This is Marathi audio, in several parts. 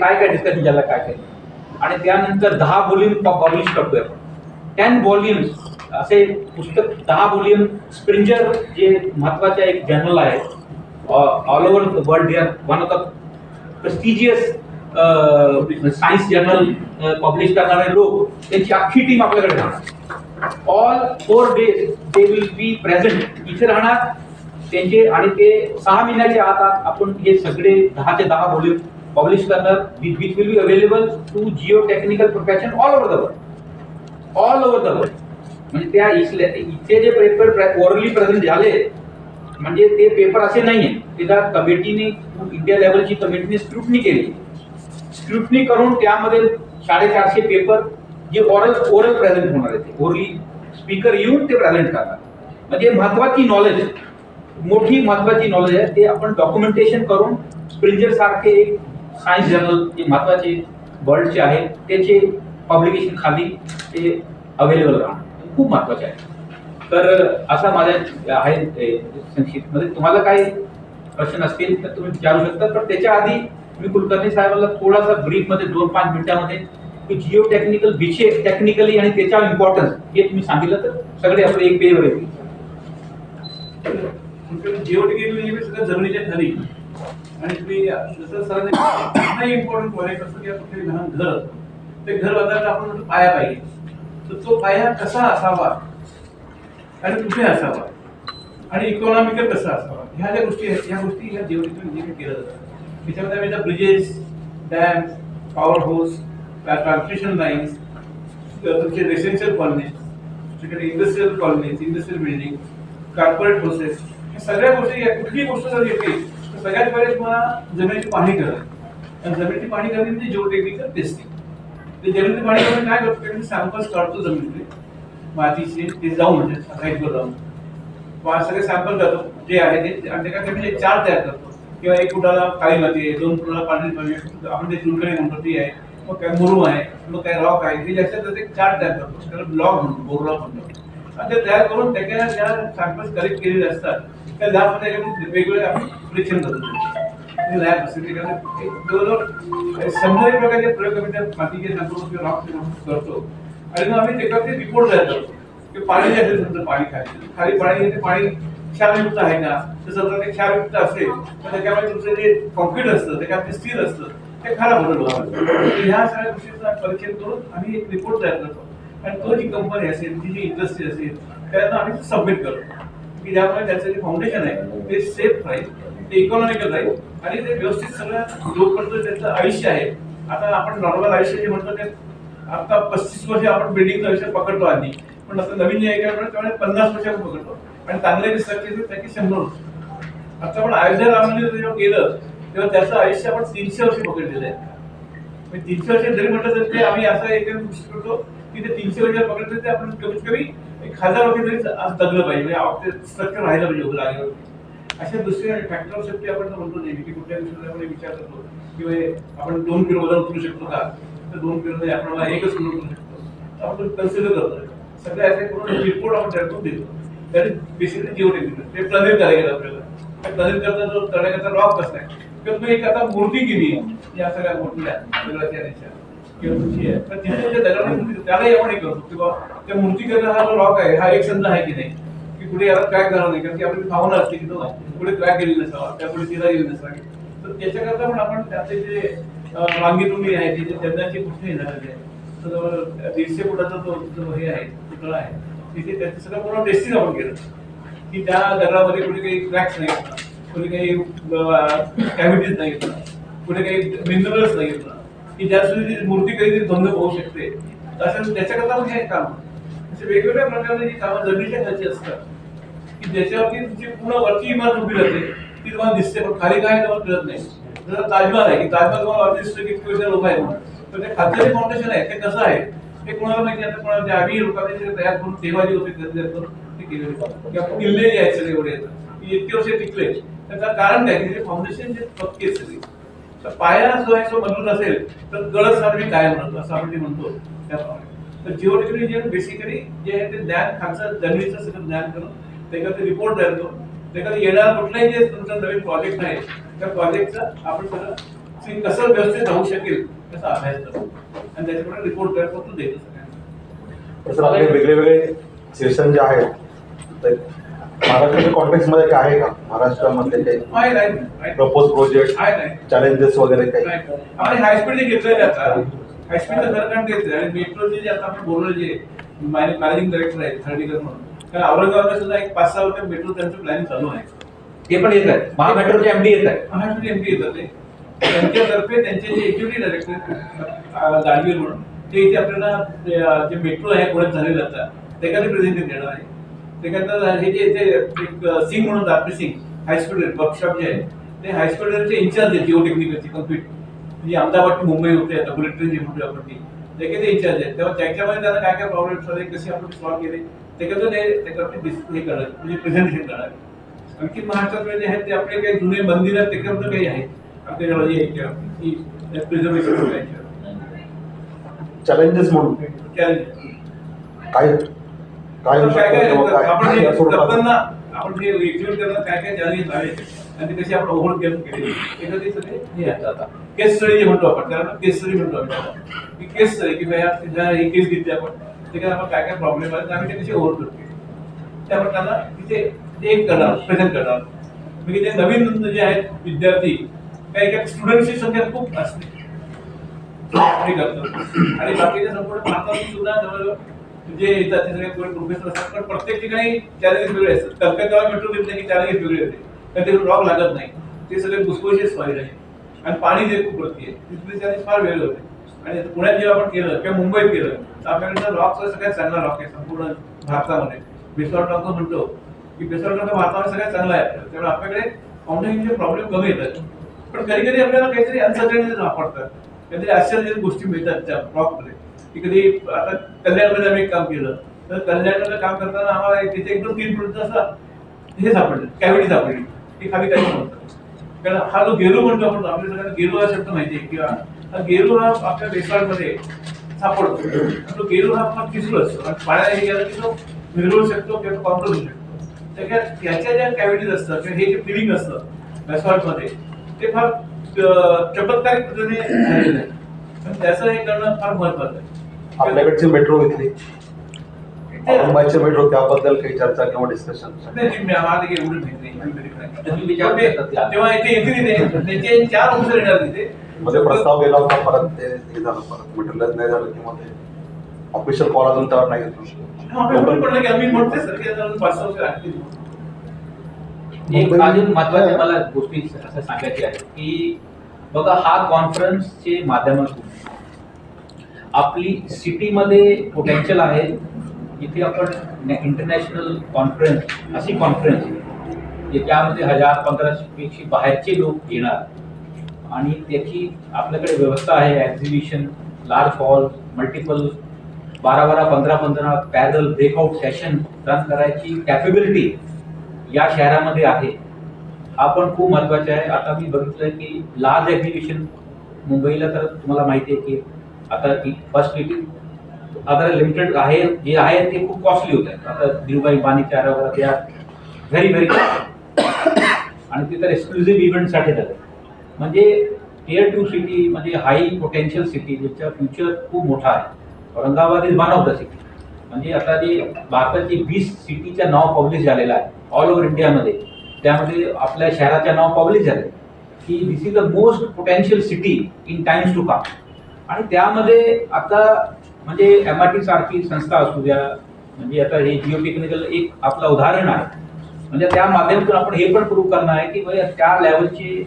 काय काय डिस्कशन झालं काय काय. आणि त्यानंतर दहा वॉल्यूम पब्लिश करतोय आपण. टेन वॉल्यूम्स असे पुस्तक दहा वॉल्यूम स्प्रिंजर जे महत्त्वाचे एक जर्नल आहे all over the world are one of the prestigious science journal publish करणारे लोक. त्यांची अख्खी टीम आपल्याकडे राहणार. All four days they will be present इथे राहणार. त्यांचे आणि ते सहा महिन्याच्या आत आपण हे सगळे दहा ते दहा वॉल्यूम पब्लिश करणार. Which, will will available to geotechnical profession all over the world. All over the world. म्हणजे त्या इथले इथे जे पेपर ओरली प्रेझेंट झाले म्हणजे ते पेपर असे नाही ते त्या कमिटीने इंडिया लेवलची कमिटीने स्क्रुटनी केली. स्क्रुटनी करून त्यामध्ये साडेचारशे पेपर जे ओरल ओरल प्रेझेंट होणार आहे ते ओरली स्पीकर येऊन ते प्रेझेंट करणार. म्हणजे महत्वाची नॉलेज मोठी महत्वाची नॉलेज आहे. ते आपण डॉक्युमेंटेशन करून स्प्रिंजर सारखे एक सायन्स जर्नल जे महत्त्वाचे वर्ल्डचे आहे त्याचे पब्लिकेशन खाली ते अवेलेबल राहणार. खूप महत्त्वाचे आहे. तर असा माझ्या आहे ते संक्षिप्त तुम्हाला काही प्रश्न असतील तर तुम्ही विचारू शकता. पण त्याच्या आधी मी कुलकर्णी साहेबांना थोडासा ब्रीफमध्ये दोन पाच मिनिटामध्ये की जिओ टेक्निकल विषय टेक्निकली आणि त्याच्या इम्पॉर्टन्स हे तुम्ही सांगितलं तर सगळे आपले एक पेजवर येतील. जिओ म्हणजे सगळं जमिनीच्या खाली. आणि तुम्ही जसं सरांनी नाही इम्पॉर्टंट पॉईंट असतो की कुठे लहान घर ते घर बांधायला आपण म्हणतो पाया पाहिजे. तर तो पाया कसा असावा? आणि कुठे असावा? आणि इकॉनॉमिकल कसा असावा? ह्या ज्या गोष्टी आहेत ह्या गोष्टी ह्या जेवढीतून इंजिनिअरिंग केल्या जातात त्याच्यामध्ये आम्ही bridges dam power house transmission lines तुमचे रेसिडेन्शियल कॉलनीज तुमच्याकडे industrial colonies industrial building corporate process ह्या सगळ्या गोष्टी या कुठलीही गोष्ट जर येते सगळ्यात पहिले तुम्हाला जमिनीची पाहणी करणे. आणि जमिनीची पाहणी करणे म्हणजे जिओटेक्निकल टेस्टिंग ते जमिनीची पाहणी करणे काय करतो? की सॅम्पल्स काढतो जमिनीतले मातीचे ते जाऊन म्हणजे साईटवर जाऊन. सगळे सॅम्पल जातो. जे आहे ते आणि ते काय म्हणजे चार तयार करतो. किंवा एक फुटाला काळी माती आहे दोन फुटाला पाणी पाहिजे आपण ते चुनकडे म्हणतो ती आहे. मग काय मुरुम आहे मग काय रॉक आहे हे जास्त तर ते चार तयार करतो. त्याला ब्लॉक म्हणतो बोरलॉक म्हणतो. आणि ते तयार करून त्याच्या ज्या सॅम्पल्स कलेक्ट केलेले असतात. त्या लॅबमध्ये वेगवेगळे परीक्षण करतो लॅब असेल ते कारण जवळजवळ शंभर एक प्रकारचे प्रयोग आम्ही त्या मातीचे सॅम्पल किंवा करतो. आणि मग आम्ही त्याच्यावरती रिपोर्ट तयार करतो. की पाणी जे असेल समजा पाणी खाली. खाली पाणी आहे ते पाणी क्षारयुक्त आहे का? तर समजा ते क्षारयुक्त असेल तर त्याच्यामध्ये तुमचं जे कॉन्क्रीट असतं त्याच्यात स्टील असतं ते खराब होतं तर ह्या सगळ्या गोष्टींचं परीक्षण करून आम्ही एक रिपोर्ट तयार करतो. आणि तो जी कंपनी असेल ती जी इंडस्ट्री असेल त्यांना आम्ही सबमिट करतो. की ज्यामुळे त्याचं जे फाउंडेशन आहे ते सेफ राहील ते इकॉनॉमिकल राहील आणि ते व्यवस्थित सगळं जोपर्यंत त्याचं आयुष्य आहे आता आपण नॉर्मल आयुष्य जे म्हणतो ते आता पस्तीस वर्ष आपण बिल्डिंगचं आयुष्य पकडतो आधी. पण असं नवीन जे ऐकायला त्यामुळे पन्नास वर्ष पकडतो. आणि चांगले रिसर्च त्याची शंभर वर्ष. आता आपण अयोध्या राम मंदिर जेव्हा गेलं तेव्हा त्याचं आयुष्य आपण तीनशे वर्ष पकडलेलं आहे. म्हणजे तीनशे वर्ष जरी म्हटलं तर ते आम्ही असं एक करतो की ते तीनशे वर्ष पकडलं तर ते आपण कमीत कमी एक हजार तरी आज जगलं पाहिजे. म्हणजे स्ट्रक्चर राहिलं पाहिजे उभं जागेवरती अशा दुसऱ्या फॅक्टर सेफ्टी आपण म्हणतो नेहमी की कुठल्या दिवशी आपण विचार करतो. की बाई, आपण दोन किलो वजन उतरू शकतो का? तर दोन किलो आपल्याला आपण एकच किलो उतरू शकतो. तर आपण कन्सिडर करतो. सगळे असे करून रिपोर्ट आपण तयार देतो. त्याने बेसिकली जेवढे दिलं ते प्रणित करायला आपल्याला. त्या करता जो करण्याकरता रॉक कसं आहे किंवा तुम्ही एक आता मूर्ती केली. आहे या सगळ्या मोठ्या वेगळ्या त्या किंवा आहे. तर तिथे जे दगडाने मूर्ती त्यालाही आपण हे करतो किंवा त्या मूर्ती हा जो आहे हा एक संध आहे की नाही? की कुठे याला क्रॅक झाला नाही कारण की आपली भावना असते की तो कुठे क्रॅक गेलेली नसावा त्यापुढे तिला गेली नसावी. तर त्याच्याकरता पण आपण त्याचे जे अं, वांगीतुंडी आहे तिथे चंदनाची कुठे येणार आहे तर जवळ दीडशे फुटाचा जो हे आहे पुतळा आहे तिथे त्याचं सगळं पूर्ण टेस्टिंग आपण केलं. की त्या दगडामध्ये कुठे काही क्रॅक्स नाही कुठे काही कॅव्हिटीज नाही कुठे काही मिनरल्स नाही की ज्या सुद्धा ती मूर्ती कधीतरी बंद होऊ शकते. असं त्याच्याकरता पण हे काम. असे वेगवेगळ्या प्रकारचे जी कामं जमिनीच्या खालची असतात की ज्याच्यावरती तुमची पूर्ण वरची इमारत उभी राहते ती तुम्हाला दिसते पण खाली काय तुम्हाला कळत नाही. जर ताजमहल आहे की ताजमहाल तुम्हाला वरती दिसतं की किती लोक आहेत म्हणून. ते खालचं जे फाउंडेशन आहे ते कसं आहे ते कोणाला माहिती आता कोणाला ते आम्ही लोकांनी जे तयार करून देवाजी होते ते तयार करून ते केलेले किंवा किल्ले जे आहेत सगळे एवढे की इतके वर्ष टिकले त्याचं कारण काय? की ते फाउंडेशन जे पक्के सगळे पाया जो आहे तो मजबूत असेल तर गळत साधवी काय म्हणतो? असं आपण ते म्हणतो त्याप्रमाणे. तर जिओटेक्निकल इंजिनियर बेसिकली जे आहे ते ज्ञान खालचं जमिनीचं सगळं ज्ञान करून त्याच्यात रिपोर्ट तयार करून त्याच्यात येणारा कुठलाही जे तुमचा नवीन प्रोजेक्ट आहे त्या प्रोजेक्टचं आपण सगळं कसं व्यवस्थित राहू शकेल त्याचा अभ्यास करतो आणि त्याच्याकडे रिपोर्ट करतो तो देतो सगळ्यांना. वेगळे वेगळे सेशन जे आहेत महाराष्ट्राच्या कॉन्टेक्समध्ये काय आहे का? काही नाही आहे प्रपोज प्रोजेक्ट आहे नाही चॅलेंजेस वगैरे काही? आणि हायस्पीड जे घेतलेले आता. हायस्पीडचं खरं कारण तेच आणि मेट्रोचे जे आता आपण बोललो जे मॅनेजिंग डायरेक्टर आहेत थर्डीकर म्हणून. कारण औरंगाबादला सुद्धा एक पाच सहा वर्ष मेट्रो त्यांचं प्लॅनिंग चालू आहे. ते पण येत आहेत. महामेट्रोचे एमडी येत आहेत. महाराष्ट्र एमपी येतात ते. त्यांच्यातर्फे त्यांचे जे एक्झिक्युटिव्ह डायरेक्टर गाडगीर म्हणून ते इथे आपल्याला जे मेट्रो आहे पुण्यात झालेलं आता त्याकडे प्रेझेंटेशन देणार आहे? त्याच्यानंतर हे जे इथे एक सिंग म्हणून दापी सिंग हायस्पीड वर्कशॉप जे आहे ते हायस्पीडचे इंचार्ज आहे जिओ टेक्निकलचे कंप्लीट म्हणजे अहमदाबाद मुंबई होते आता बुलेट ट्रेन जी म्हणतो आपण ती. त्याचे ते इंचार्ज आहेत तेव्हा त्याच्यामध्ये त्यांना काय काय प्रॉब्लेम्स आले कसे आपण सॉल्व्ह केले त्याच्यातून ते हे करणार म्हणजे प्रेझेंटेशन करणार. आणखी महाराष्ट्रातले जे आहेत ते आपले काही जुने मंदिर आहेत त्याच्याबद्दल काही आहेत की प्रिझर्वेशन चॅलेंजेस म्हणून. चॅलेंज काय? काय होऊ काय शकतं किंवा आपण काय जे या स्वरूपात- करताना आपण जे एक्झिक्यूट करताना काय काय चॅलेंजेस आले आणि ते कसे आपण ओव्हर केले केले ते कधी सगळे हे आहेत आता. केस स्टडी जे म्हणतो आपण त्याला केस स्टडी म्हणतो आपण त्याला. की केस स्टडी की भैया तुझ्या ही केस घेतली आपण त्याच्यात आपण काय काय प्रॉब्लेम आले आम्ही ते कसे ओव्हर करतो आपण त्यांना तिथे ते एक करणार प्रेझेंट करणार. म्हणजे ते नवीन जे आहेत विद्यार्थी काही काही स्टुडंटची संख्या खूप असते. हे करतो आणि बाकीच्या संपूर्ण भारतात सुद्धा जवळजवळ जे येतात ते सगळे प्रोफेसर असतात पण प्रत्येक ठिकाणी चॅलेंजेस वेगळे असतात. कलकत्त्याला मेट्रो घेतले की चॅलेंजेस वेगळे होते. कारण ते रॉक लागत नाही. ते सगळे घुसखुशीच व्हायला आहे आणि पाणी जे खूप वरती आहे तिथले चॅलेंज फार वेगळे होते. आणि पुण्यात जेव्हा आपण केलं किंवा मुंबईत केलं तर आपल्याकडे रॉकचा सगळ्यात चांगला रॉक आहे संपूर्ण भारतामध्ये. बेसॉल रॉक म्हणतो की बेसॉल रॉक भारतामध्ये सगळ्यात चांगला आहे. त्यामुळे आपल्याकडे फाउंडेशनचे प्रॉब्लेम कमी येतात. पण कधी कधी आपल्याला काहीतरी अनसर्टनिटीज वापरतात. काहीतरी आश्चर्य गोष्टी मिळतात त्या रॉकमध्ये की कधी आता कल्याणमध्ये आम्ही काम केलं. तर कल्याणमध्ये काम करताना आम्हाला तिथे एकदम तीन फुट असा हे सापडलं कॅव्हिटी सापडली. ती खाली काही नव्हतं. कारण हा जो गेरू म्हणतो आपण आपल्या सगळ्यांना गेरू हा शब्द माहिती आहे. किंवा हा गेरू हा आपल्या रेस्टॉरंटमध्ये सापडतो. तो गेरू हा फार किसूळ असतो आणि पाण्यात हे गेला की तो मिरवू शकतो किंवा तो कॉम्प्रोज होऊ शकतो त्याच्यात याच्या ज्या कॅव्हिटीज असतात किंवा हे जे फिलिंग असतं रेस्टॉरंटमध्ये ते फार चपत्कारिक पद्धतीने झालेलं आहे. त्याचं हे करणं फार महत्वाचं आहे. आपल्याकडची मेट्रो घेतली ते- मुंबईची मेट्रो त्याबद्दल काही चर्चा किंवा डिस्कशन. तेव्हा इथे येते तिथे त्याचे चार ऑफिसर येणार तिथे मध्ये प्रस्ताव गेला होता परत ते हे झालं परत मटेरियल नाही झालं किंवा ते ऑफिशियल कॉल अजून त्यावर नाही लागतील. एक अजून महत्त्वाच्या मला गोष्टी असं सांगायची आहे की बघा हा कॉन्फरन्सचे माध्यमातून आपली सिटीमध्ये पोटेन्शियल आहे. इथे आपण इंटरनॅशनल कॉन्फरन्स अशी कॉन्फरन्स जे त्यामध्ये हजार पंधराशे पेक्षा बाहेरचे लोक येणार. आणि त्याची आपल्याकडे व्यवस्था आहे एक्झिबिशन लार्ज हॉल मल्टिपल बारा बारा पंधरा पंधरा पॅरल ब्रेकआउट सेशन रन करायची कॅपेबिलिटी या शहरामध्ये आहे. हा पण खूप महत्त्वाचा आहे. आता मी बघितलं की लार्ज एक्झिबिशन मुंबईला तर तुम्हाला माहिती आहे की आता फर्स्ट मीटिंग आता लिमिटेड आहे जे आहे ते खूप कॉस्टली होत आहेत. आता धीरुभाई अंबानीच्या वगैरे त्या व्हेरी व्हेरी आणि ते तर एक्सक्लुझिव्ह इव्हेंटसाठी झालं म्हणजे टिअर टू सिटी म्हणजे हाय पोटेन्शियल सिटी ज्याचा फ्युचर खूप मोठा आहे. Aurangabad is one of the city म्हणजे आता जे भारताची वीस सिटीचं नाव पब्लिश झालेलं आहे ऑल ओव्हर इंडियामध्ये त्यामध्ये आपल्या शहराचं नाव पब्लिश झालं की this is the most potential city in times to come आणि त्यामध्ये आता म्हणजे एम आर टी सारखी संस्था असू द्या म्हणजे आता हे जिओ टेक्निकल एक आपलं उदाहरण आहे. म्हणजे त्या माध्यमातून आपण हे पण प्रूव्ह करणार आहे की म्हणजे त्या लेवलचे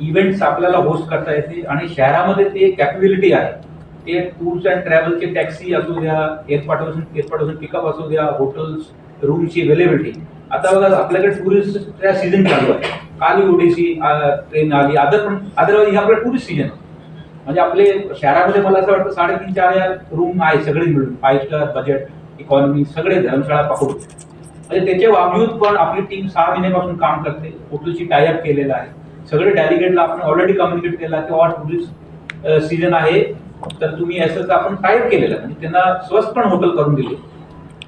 इव्हेंट्स आपल्याला होस्ट करता येते आणि शहरामध्ये ते कॅपेबिलिटी आहे. ते टूर्स अँड ट्रॅव्हलचे टॅक्सी असू द्या एअरपोर्टपासून एअरपोर्टपासून पिकअप असू द्या हॉटेल्स रूमची अवेलेबिलिटी आता बघा आपल्याकडे टुरिस्ट सीझन चालू आहे. काल ओडिसी ट्रेन आली अदर पण अदरवाईज हे टुरिस्ट सीझन म्हणजे आपले शहरामध्ये मला असं वाटतं साडेतीन चार हजार रूम आहे सगळे मिळून. फाय स्टार बजेट इकॉनॉमी सगळे धर्मशाळा पकडून म्हणजे त्याच्या बावजूद पण आपली टीम सहा महिन्यापासून काम करते. कुठलीशी टायअप केलेलं आहे. सगळे डेलिगेटला आपण ऑलरेडी कम्युनिकेट केला की ऑल टुरिस्ट सीझन आहे. तर तुम्ही असंच आपण टायअप केलेलं म्हणजे त्यांना स्वस्त पण हॉटेल करून दिले.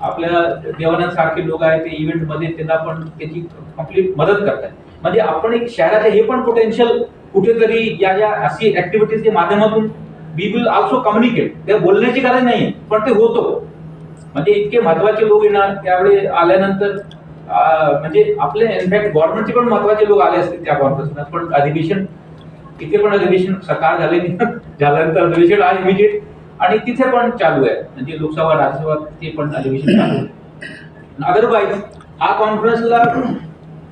आपल्या देवानंदसारखे लोक आहेत ते इव्हेंटमध्ये त्यांना पण त्याची कंप्लीट मदत करतात म्हणजे आपण एक शहराचं हे पण पोटेन्शियल कुठेतरी या या अशी ऍक्टिव्हिटीजच्या माध्यमातून वी विल ऑल्सो कम्युनिकेट ते बोलण्याची गरज नाही पण ते होतो. म्हणजे इतके महत्त्वाचे लोक येणार त्यावेळी आल्यानंतर म्हणजे आपले इनफॅक्ट गव्हर्नमेंटचे पण महत्त्वाचे लोक आले असतील त्या कॉन्फरन्सला पण अधिवेशन इथे पण अधिवेशन सकाळ झाले झाल्यानंतर अधिवेशन आहे इमिजिएट आणि तिथे पण चालू आहे. म्हणजे लोकसभा राज्यसभा ते पण अधिवेशन चालू आहे. अदरवाईज हा कॉन्फरन्सला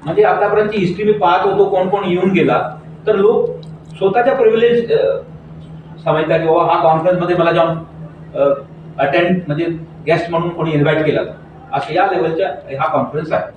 म्हणजे आतापर्यंतची हिस्ट्री मी पाहत होतो कोण कोण येऊन गेला. तर लोक स्वतःच्या प्रिव्हिलेज समजतात की बाबा हा कॉन्फरन्समध्ये मला जाऊन अटेंड म्हणजे गेस्ट म्हणून कोणी इन्व्हाइट केला. असं या लेवलच्या हा कॉन्फरन्स आहे.